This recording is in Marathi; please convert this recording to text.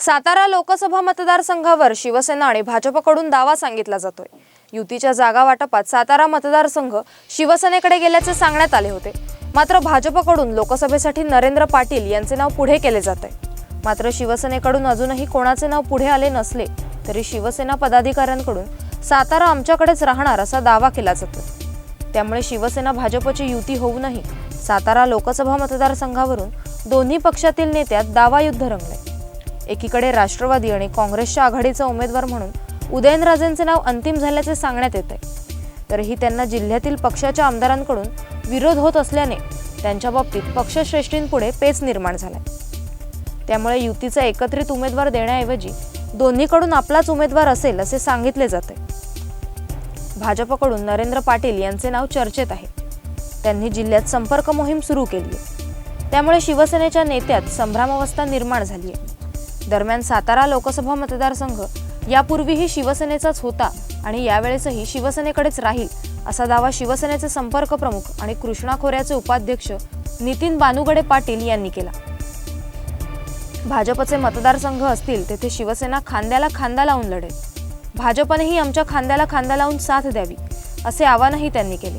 सातारा लोकसभा मतदारसंघावर शिवसेना आणि भाजपकडून दावा सांगितला जातोय. युतीच्या जागा वाटपात सातारा मतदारसंघ शिवसेनेकडे गेल्याचे सांगण्यात आले होते. मात्र भाजपकडून लोकसभेसाठी नरेंद्र पाटील यांचे नाव पुढे केले जात. आहे मात्र शिवसेनेकडून अजूनही कोणाचे नाव पुढे आले नसले तरी शिवसेना पदाधिकाऱ्यांकडून सातारा आमच्याकडेच राहणार असा दावा केला जातो त्यामुळे शिवसेना भाजपची युती होऊनही सातारा लोकसभा मतदारसंघावरून दोन्ही पक्षातील नेत्यात दावायुद्ध रंगले. एकीकडे राष्ट्रवादी आणि काँग्रेसच्या आघाडीचा उमेदवार म्हणून उदयनराजेंचे नाव अंतिम झाल्याचे सांगण्यात येते. तरीही त्यांना जिल्ह्यातील पक्षाच्या आमदारांकडून विरोध होत असल्याने त्यांच्या बाबतीत पक्षश्रेष्ठींपुढे पेच निर्माण झालाय. त्यामुळे युतीचा एकत्रित उमेदवार देण्याऐवजी दोन्हीकडून आपलाच उमेदवार असेल असे सांगितले जाते. भाजपकडून नरेंद्र पाटील यांचे नाव चर्चेत आहे. त्यांनी जिल्ह्यात संपर्क मोहीम सुरू केली आहे त्यामुळे शिवसेनेच्या नेत्यात संभ्रामावस्था निर्माण झाली आहे दरम्यान सातारा लोकसभा मतदारसंघ यापूर्वीही शिवसेनेचाच होता आणि यावेळेसही शिवसेनेकडेच राहील असा दावा शिवसेनेचे संपर्क प्रमुख आणि कृष्णा खोऱ्याचे उपाध्यक्ष नितीन बानुगडे पाटील यांनी केला. भाजपचे मतदारसंघ असतील तेथे शिवसेना खांद्याला खांदा लावून लढेल. भाजपनेही आमच्या खांद्याला खांदा लावून साथ द्यावी असे आवाहनही त्यांनी केले.